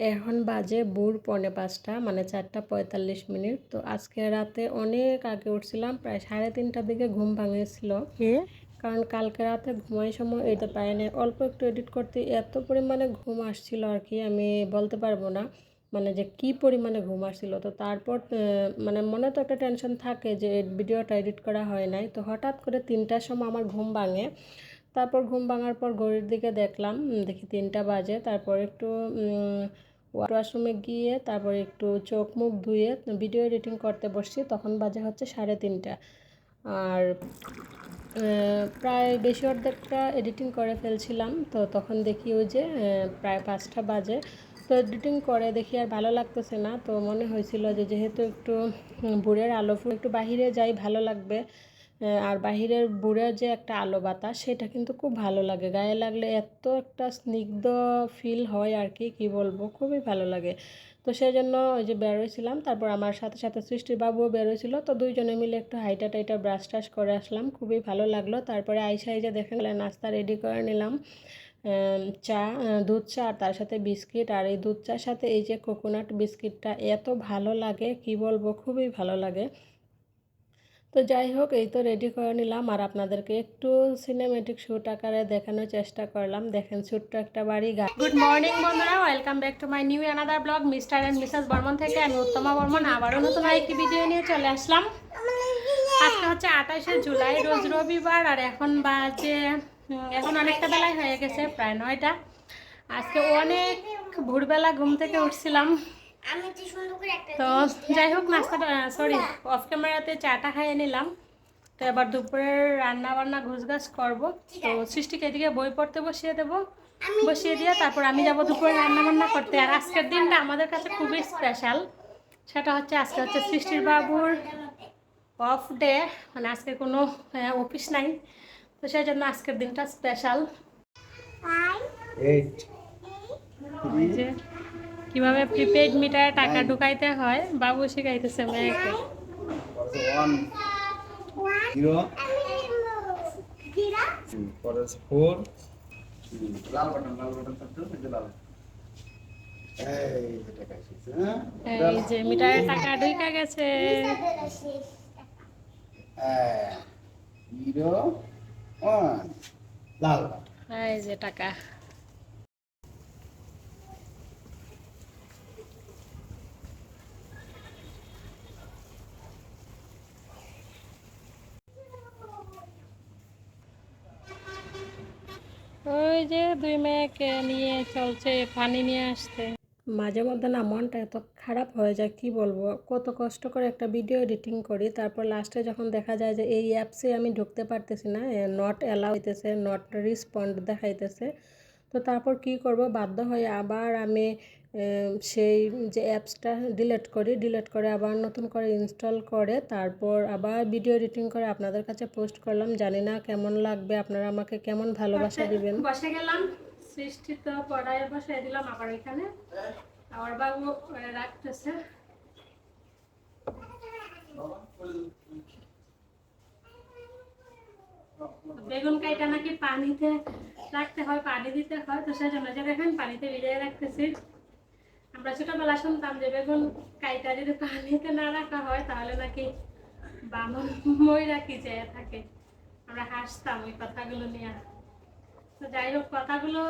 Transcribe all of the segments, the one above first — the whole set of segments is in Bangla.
এখন বাজে ভোর পৌনে পাঁচটা মানে চারটা পঁয়তাল্লিশ মিনিট। তো আজকে রাতে অনেক আগে উঠছিলাম প্রায় সাড়ে তিনটার দিকে ঘুম ভাঙিয়েছিল কারণ কালকে রাতে ঘুমাই সময় এটা পাইনি অল্প একটু এডিট করতে এত পরিমাণে ঘুম আসছিল আর কি আমি বলতে পারব না মানে যে কি পরিমাণে ঘুম আসছিল। তো তারপর মানে মনে তো একটা টেনশন থাকে যে ভিডিওটা এডিট করা হয় নাই। তো হঠাৎ করে তিনটার সময় আমার ঘুম ভাঙে। তারপর ঘুম ভাঙার পর ঘড়ির দিকে দেখলাম দেখি তিনটা বাজে। তারপর একটু ওয়াশরুমে গিয়ে তারপর একটু চোখ মুখ ধুয়ে ভিডিও এডিটিং করতে বসছি, তখন বাজে হচ্ছে সাড়ে তিনটা। আর প্রায় বেশি অর্ধেকটা এডিটিং করে ফেলছিলাম, তো তখন দেখি ওই যে প্রায় পাঁচটা বাজে। তো এডিটিং করে দেখি আর ভালো লাগতেছে না, তো মনে হয়েছিল যে যেহেতু একটু ভোরের আলো একটু বাহিরে যাই, ভালো লাগবে। আর বাহিরের বুড়ের যে একটা আলো বাতাস, সেটা কিন্তু খুব ভালো লাগে। গায়ে লাগলে এত একটা স্নিগ্ধ ফিল হয় আর কি, কী বলব? খুবই ভালো লাগে। তো সেই জন্য ওই যে বেরোইছিলাম, তারপর আমার সাথে সাথে সৃষ্টির বাবুও বেরোইছিল, তো দুইজনে মিলে একটু হাইটা টাইটা ব্রাশ টাশ করে আসলাম, খুবই ভালো লাগল। তারপরে আইসা আইসা দেখে গেলে নাস্তা রেডি করে নিলাম। চা দুধ চা, আর তার সাথে বিস্কিট, আর এই দুধ চার সাথে এই যে কোকোনাট বিস্কিটটা এত ভালো লাগে, কি বলব? খুবই ভালো লাগে। তো যাই হোক এই তো রেডি করে নিলাম। আর আপনাদেরকে একটু সিনেমেটিক শ্যুট আকারে দেখানোর চেষ্টা করলাম। দেখেন ছোট্ট একটা বাড়ি, গা গুড মর্নিং বন্ধুরা। Welcome back to my new another blog mister and missus Barman থেকে। আমি উত্তমা বর্মন। আবারও নতুন আরেকটি ভিডিও নিয়ে চলে আসলাম। আজকে হচ্ছে আঠাশে জুলাই, রোজ রবিবার। আর এখন বাজে এখন অনেকটা বেলায় হয়ে গেছে, প্রায় নয়টা। আজকে অনেক ভোরবেলা ঘুম থেকে উঠছিলাম। তো যাই হোক নাস্তাটা সরি অফ ক্যামেরাতে চাটা খাইয়ে নিলাম। তো এবার দুপুরের রান্না বান্না ঘুষঘাস করব। তো সৃষ্টিকে এদিকে বই পড়তে বসিয়ে দেবো। বসিয়ে দিয়ে তারপর আমি যাব দুপুরে রান্না বান্না করতে। আর আজকের দিনটা আমাদের কাছে খুবই স্পেশাল সেটা হচ্ছে আজকে হচ্ছে সৃষ্টির বাবুর অফ ডে মানে আজকে কোনো অফিস নাই। তো সেই জন্য আজকের দিনটা স্পেশাল এই যে কীভাবে প্রিপেড মিটারে টাকা ঢুকাইতে হয় বাবু শিখাইতেছে মেয়েকে। এই যে মিটারে টাকা ঢুকা গেছে। জিরো ওয়ান লাল। এই যে টাকা। ওই যে দুই মেয়েকে নিয়ে চলছে পানি নিয়ে আসতে। মাঝে মধ্যে না মনটা এত খারাপ হয়ে যায়, কি বলব? কত কষ্ট করে একটা ভিডিও এডিটিং করি, তারপর লাস্টে যখন দেখা যায় যে এই অ্যাপসে আমি ঢুকতে পারতেছি না নট অ্যালাউ হইতেছে নট রিসপন্ড দেখাইতেছে, তো তারপর কি করব? বাধ্য হয়ে আবার আমি সেই যে অ্যাপসটা ডিলেট করি ডিলেট করে আবার নতুন করে ইনস্টল করে তারপর আবার ভিডিও এডিটিং করে আপনাদের কাছে পোস্ট করলাম। জানি না কেমন লাগবে আপনারা আমাকে কেমন ভালোবাসা দিবেন? বসে গেলাম সৃষ্টি তো পড়ায় বসে দিলাম আবার এখানে। আমার বাবু রাখতেছে। বেগুন কাইটা নাকি পানিতে রাখতে হয় পানি দিতে হয় তো সেই জন্য যে দেখেন পানিতে ভিজিয়ে রাখতেছি। আমরা ছোটবেলা শুনতাম যে বেগুন কাইটা যদি পানিতে না রাখা হয়, তাহলে নাকি বামন ময়রা কি যে থাকে। আমরা হাসতাম ওই কথাগুলো নিয়ে। তো যাই হোক, কথাগুলো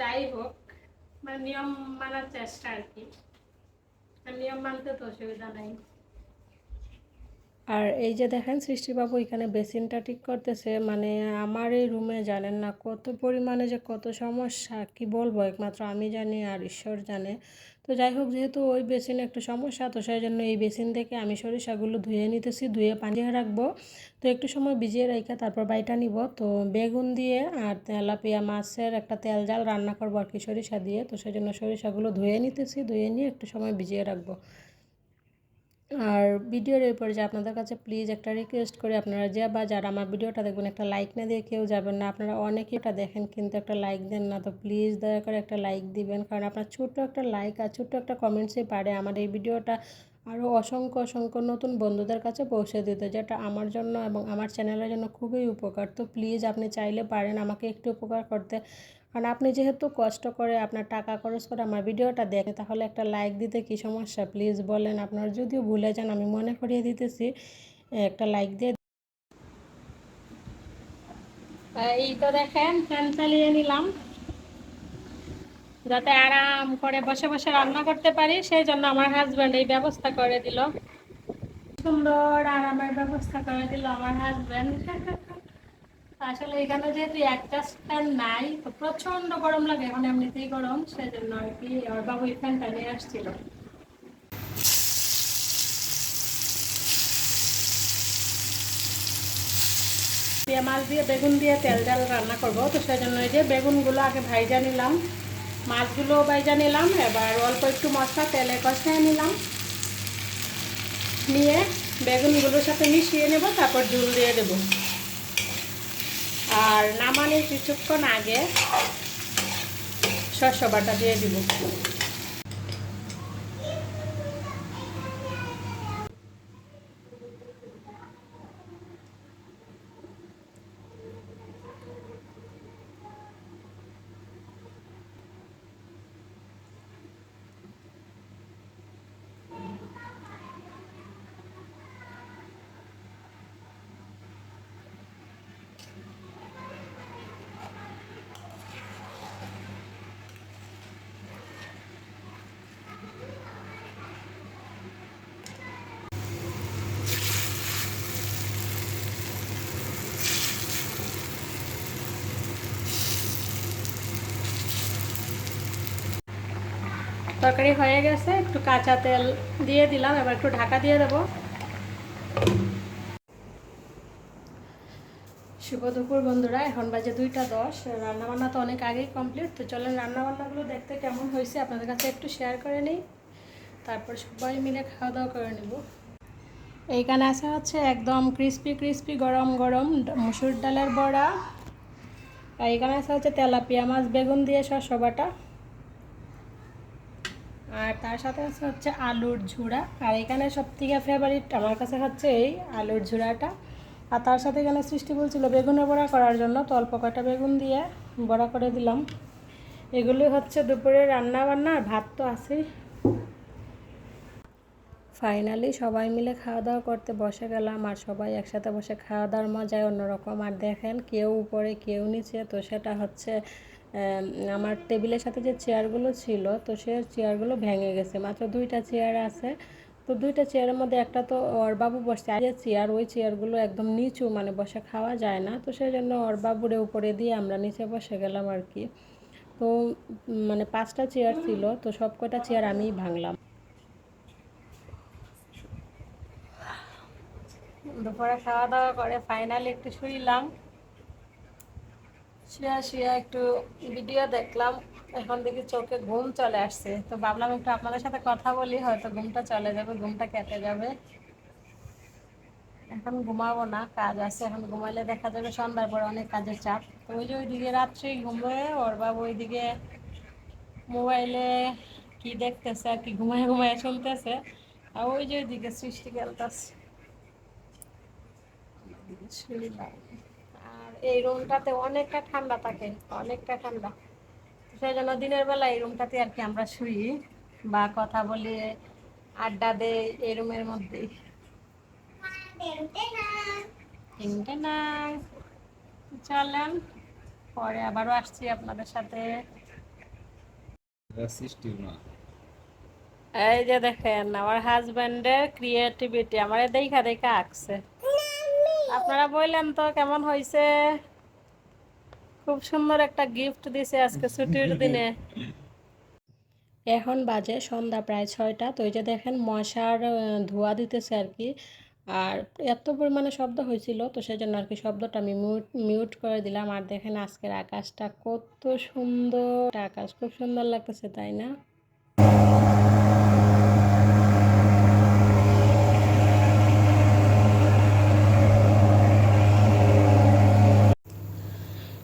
যাই হোক মানে নিয়ম মানার চেষ্টা আর কি। নিয়ম মানতে তো অসুবিধা নাই। আর এই যে দেখেন সৃষ্টিবাবু এখানে বেসিনটা ঠিক করতেছে মানে আমার এই রুমে জানেন না কত পরিমাণে যে কত সমস্যা, কি বলব? একমাত্র আমি জানি আর ঈশ্বর জানে। তো যাই হোক, যেহেতু ওই বেসিনে একটু সমস্যা, তো সেই জন্য এই বেসিন থেকে আমি সরিষাগুলো ধুয়ে নিতেছি, ধুয়ে পানি রাখব। তো একটু সময় ভিজিয়ে রেখে তারপর বাইটা নিব। তো বেগুন দিয়ে আর তেলাপিয়া মাছের একটা তেল জাল রান্না করব আর কি সরিষা দিয়ে। তো সেই জন্য সরিষাগুলো ধুয়ে নিতেছি, ধুয়ে নিয়ে একটু সময় ভিজিয়ে রাখব। আর ভিডিওর এরপর যে আপনাদের কাছে প্লিজ একটা রিকোয়েস্ট করি আপনারা যে বা যারা আমার ভিডিওটা দেখবেন, একটা লাইক না দিয়ে কেউ যাবেন না। আপনারা অনেকেই এটা দেখেন কিন্তু একটা লাইক দেন না। তো প্লিজ দয়া করে একটা লাইক দিবেন। কারণ আপনার ছোট্ট একটা লাইক আর ছোট্ট একটা কমেন্টসই পারে আমার এই ভিডিওটা আরও অসংখ্য অসংখ্য নতুন বন্ধুদের কাছে পৌঁছে দিতে, যেটা আমার জন্য এবং আমার চ্যানেলের জন্য খুবই উপকার। তো প্লিজ আপনি চাইলে পারেন আমাকে একটু উপকার করতে। কারণ আপনি যেহেতু কষ্ট করে আপনার টাকা খরচ করে আমার ভিডিওটা দেখেন, তাহলে একটা লাইক দিতে কি সমস্যা? প্লিজ বলেন আপনারা। যদিও ভুলে যান, আমি মনে করিয়ে দিতেছি, একটা লাইক দিয়ে দেখেন ফ্যান চালিয়ে নিলাম। যাতে আরাম করে বসে বসে রান্না করতে পারি, সেই জন্য আমার হাজব্যান্ড এই ব্যবস্থা করে দিল। সুন্দর আরামের ব্যবস্থা করে দিল আমার হাজব্যান্ড আসলে এখানে যেহেতু একটা ফ্যান নাই, তো প্রচণ্ড গরম লাগে এখন এমনিতেই গরম সেই জন্য আর কি ওর বাবু এই ফ্যানটা নিয়ে আসছিল। মাছ দিয়ে, বেগুন দিয়ে তেল ডাল রান্না করব, তো সেই জন্য এই যে বেগুনগুলো আগে ভাইজা নিলাম। মাছগুলো ভাইজা নিলাম, এবার অল্প একটু মশলা, তেলে কষায় নিলাম। নিয়ে বেগুনগুলোর সাথে মিশিয়ে নেব, তারপর জল দিয়ে দেব। আর নামানোর কিছুক্ষণ আগে শস্য বাটা দিয়ে দিব। তরকারি হয়ে গেছে, একটু কাঁচা তেল দিয়ে দিলাম, এবার একটু ঢাকা দিয়ে দেবো। শুভ দুপুর বন্ধুরা, এখন বাজে দুইটা দশ, রান্নাবান্না তো অনেক আগেই কমপ্লিট তো চলেন রান্নাবান্নাগুলো দেখতে কেমন হয়েছে আপনাদের কাছে একটু শেয়ার করে নিই। তারপর সবাই মিলে খাওয়া দাওয়া করে নেব। এইখানে আছে হচ্ছে একদম ক্রিস্পি ক্রিস্পি গরম গরম মুসুর ডালের বড়া। আর এখানে আছে হচ্ছে তেলাপিয়া মাছ, বেগুন দিয়ে শস্য বাটা। আর তার সাথে আছে হচ্ছে আলুর ঝুড়া। আর এখানে সব থেকে ফেভারিট আমার কাছে হচ্ছে এই আলুর ঝুড়াটা। আর তার সাথে এখানে সৃষ্টি বলছিল বেগুনের বড়া করার জন্য, তো অল্প বেগুন দিয়ে বড়া করে দিলাম। এগুলি হচ্ছে দুপুরে রান্না বান্না ভাত তো আছেই। ফাইনালি সবাই মিলে খাওয়া দাওয়া করতে বসে গেলাম, আর সবাই একসাথে বসে খাওয়া দাওয়ার মজাই অন্যরকম। আর দেখেন কেউ উপরে, কেউ নিচে, তো সেটা হচ্ছে আমার টেবিলের সাথে যে চেয়ারগুলো ছিল, তো সে চেয়ারগুলো ভেঙে গেছে। মাত্র দুইটা চেয়ার আছে। তো দুইটা চেয়ারের মধ্যে একটা তো ওর বাবু বসছে। আর যে চেয়ার, ওই চেয়ারগুলো একদম নিচু মানে বসে খাওয়া যায় না। তো সেই জন্য ওর বাবুরে উপরে দিয়ে আমরা নিচে বসে গেলাম আর কি। তো মানে পাঁচটা চেয়ার ছিল, তো সব কটা চেয়ার আমিই ভাঙলাম। দুপুরে খাওয়া দাওয়া করে ফাইনালি একটু শুইলাম। শুয়ে শুয়ে একটু ভিডিও দেখলাম, এখন দেখি চোখে ঘুম চলে আসছে। তো ভাবলাম একটু আপনাদের সাথে কথা বলি, হয়তো ঘুমটা চলে যাবে, ঘুমটা কেটে যাবে। এখন ঘুমাবো না, কাজ আছে, এখন ঘুমাইলে দেখা যাবে সন্ধ্যার পরে অনেক কাজের চাপ। তো ওই যে ওইদিকে রাত্রে ঘুমোয়, ওর বাবু ওইদিকে মোবাইলে কি দেখতেছে আর কি ঘুমায় ঘুমায় শুনতেছে। আর ওই যে ওইদিকে সৃষ্টি খেলতেছে এই রুমটাতে অনেকটা ঠান্ডা থাকে, অনেকটা ঠান্ডা। সেই জন্য দিনের বেলা এই রুমটাতে আর কি আমরা শুই বা কথা বলি, আড্ডা দেই এই রুমের মধ্যেই। চলেন, পরে আবারও আসছি আপনাদের সাথে। এই যে দেখেন, আমার হাজব্যান্ডের ক্রিয়েটিভিটি আমার দেখা দেখা আঁকছে। আপনারা বললেন তো কেমন হয়েছে? খুব সুন্দর একটা গিফট দিছে আজকে ছুটির দিনে। এখন বাজে সন্ধ্যা প্রায় ছয়টা। তো এই যে দেখেন, মশার ধোঁয়া দিতেছে আর কি। আর এত পরিমাণে শব্দ হয়েছিল, তো সেই জন্য আর কি শব্দটা আমি মিউট মিউট করে দিলাম। আর দেখেন আজকের আকাশটা কত সুন্দর। আকাশ খুব সুন্দর লাগতেছে, তাই না?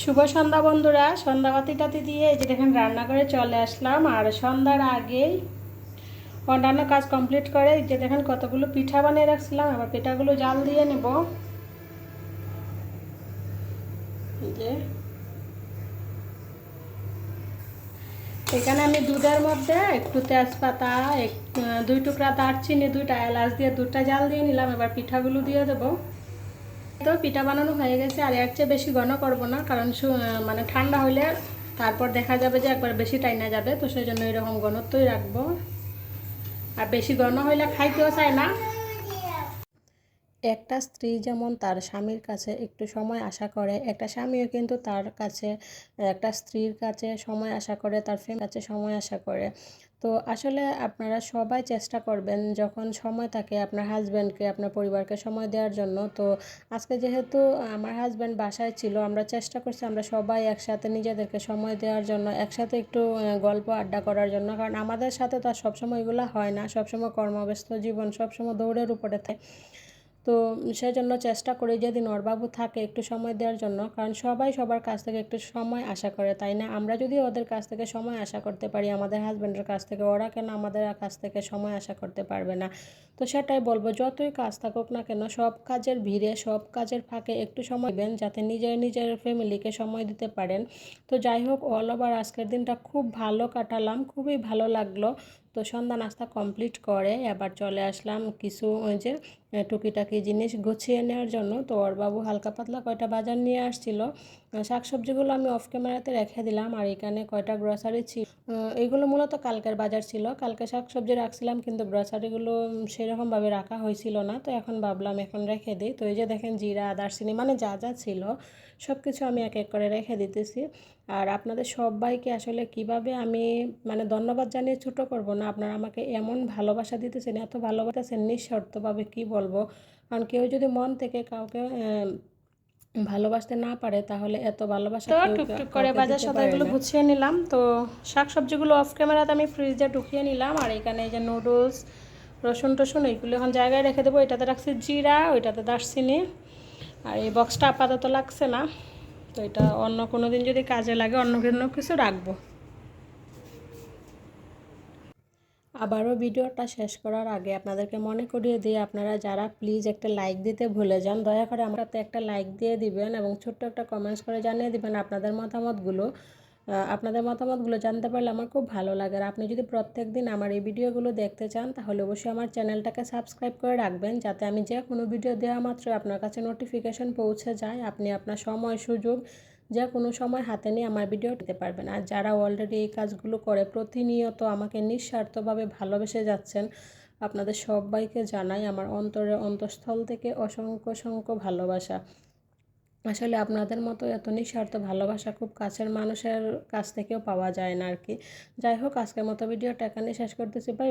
শুভ সন্ধ্যা বন্ধুরা সন্ধ্যাবাতি টাতি দিয়ে এই যে দেখেন রান্নাঘরে চলে আসলাম। আর সন্ধ্যার আগেই অন্যান্য কাজ কমপ্লিট করে যে দেখেন কতগুলো পিঠা বানিয়ে রাখছিলাম, এবার পিঠাগুলো জাল দিয়ে নেব। যে এখানে আমি দুধের মধ্যে একটু তেজপাতা, এক, দুই টুকরা দারচিনি, দুইটা এলাচ দিয়ে দুধটা জাল দিয়ে নিলাম, এবার পিঠাগুলো দিয়ে দেবো। তো পিঠা বানানো হয়ে গেছে, আর এর চেয়ে বেশি ঘন করব না, কারণ মানে ঠান্ডা হলে তারপর দেখা যাবে যে একবার বেশি টাইনা যাবে, তো সেই জন্য এরকম ঘনত্বই রাখব। আর বেশি ঘন হইলে খাইতেও চায় না। একটা স্ত্রী যেমন তার স্বামীর কাছে একটু সময় আশা করে, একটা স্বামীও কিন্তু তার কাছে, একটা স্ত্রীর কাছে সময় আশা করে, তার ফ্রেন্ড কাছে সময় আশা করে। তো আসলে আপনারা সবাই চেষ্টা করবেন যখন সময় থাকে আপনার হাজব্যান্ডকে আপনার পরিবারকে সময় দেওয়ার জন্য। তো আজকে যেহেতু আমার হাজব্যান্ড বাসায় ছিল, আমরা চেষ্টা করছি আমরা সবাই একসাথে নিজেদেরকে সময় দেওয়ার জন্য, একসাথে একটু গল্প আড্ডা করার জন্য। কারণ আমাদের সাথে তো আর সবসময় এগুলো হয় না। সবসময় কর্মব্যস্ত জীবন, সবসময় দৌড়ের উপরে থাকে। তো সেজন্য চেষ্টা করি যদি নরবাবু থাকে একটু সময় দেওয়ার জন্য, কারণ সবাই সবার কাছ থেকে একটু সময় আশা করে, তাই না? আমরা যদি ওদের কাছ থেকে সময় আশা করতে পারি, আমাদের হাজব্যান্ডের কাছ থেকে, ওরা কেন আমাদের কাছ থেকে সময় আশা করতে পারবে না? তো সেটাই বলব, যতই কাজ থাকুক না কেন, সব কাজের ভিড়ে, সব কাজের ফাঁকে একটু সময় দেবেন, যাতে নিজের নিজের ফ্যামিলিকে সময় দিতে পারেন। তো যাই হোক অল ওভার আজকের দিনটা খুব ভালো কাটালাম, খুবই ভালো লাগল। তো সন্ধ্যা নাস্তা কমপ্লিট করে, এবার চলে আসলাম কিছু ওই যে টুকিটাকি জিনিস গুছিয়ে নেওয়ার জন্য। তো ওর বাবু হালকা পাতলা কয়টা বাজার নিয়ে আসছিল। শাকসবজিগুলো আমি অফ ক্যামেরাতে রেখে দিলাম, আর এখানে কয়টা গ্রসারি ছিল এইগুলো মূলত কালকের বাজার ছিল। কালকে শাকসবজি রাখছিলাম, কিন্তু গ্রসারিগুলো সেরকমভাবে রাখা হয়েছিল না। তো এখন ভাবলাম এখন রেখে দিই। তো এই যে দেখেন, জিরা, দারচিনি মানে যা যা ছিল সব কিছু আমি এক এক করে রেখে দিতেছি। আর আপনাদের সবাইকে আসলে কীভাবে আমি মানে ধন্যবাদ জানিয়ে ছোটো করব না? আপনারা আমাকে এমন ভালোবাসা দিতেছেন এত ভালোবাসাছেন নিঃশর্তভাবে কি বলব? কারণ কেউ যদি মন থেকে কাউকে ভালোবাসতে না পারে তাহলে এত ভালোবাসা তো টুকটুক করে বাজার সদাইগুলো গুছিয়ে নিলাম। তো শাকসবজিগুলো অফ ক্যামেরাতে আমি ফ্রিজে ঢুকিয়ে নিলাম। আর এখানে এই যে নুডলস রসুন টসুন এইগুলো এখন জায়গায় রেখে দেবো। এটাতে রাখছি জিরা ওইটাতে দারচিনি। আর এই বক্সটা আপাতত লাগছে না। তো এটা অন্য কোনো দিন যদি কাজে লাগে, অন্য কোনো কিছু রাখব। আবারও ভিডিওটা শেষ করার আগে আপনাদেরকে মনে করিয়ে দিয়ে আপনারা যারা প্লিজ একটা লাইক দিতে ভুলে যান, দয়া করে আমার একটা লাইক দিয়ে দিবেন এবং ছোট্ট একটা কমেন্টস করে জানিয়ে দিবেন আপনাদের মতামতগুলো। আপনাদের মতামতগুলো জানতে পারলে আমার খুব ভালো লাগে। আর আপনি যদি প্রত্যেক দিন আমার এই ভিডিওগুলো দেখতে চান, তাহলে অবশ্যই আমার চ্যানেলটাকে সাবস্ক্রাইব করে রাখবেন, যাতে আমি যে কোনো ভিডিও দেওয়া মাত্র আপনার কাছে নোটিফিকেশন পৌঁছে যায়। আপনি আপনার সময়, সুযোগ যে কোনো সময় হাতে নিয়ে আমার ভিডিও দিতে পারবেন। আর যারা অলরেডি এই কাজগুলো করে, প্রতিনিয়ত আমাকে নিঃস্বার্থভাবে ভালোবেসে যাচ্ছেন, আপনাদের সবাইকে জানাই আমার অন্তরে অন্তঃস্থল থেকে অসংখ্য অসংখ্য ভালোবাসা। আসলে আপনাদের মতো এত নিঃস্বার্থ ভালোবাসা খুব কাছের মানুষের কাছ থেকেও পাওয়া যায় না আর কি। যাই হোক, আজকের মতো ভিডিওটা এখানে শেষ করতেছি। বাই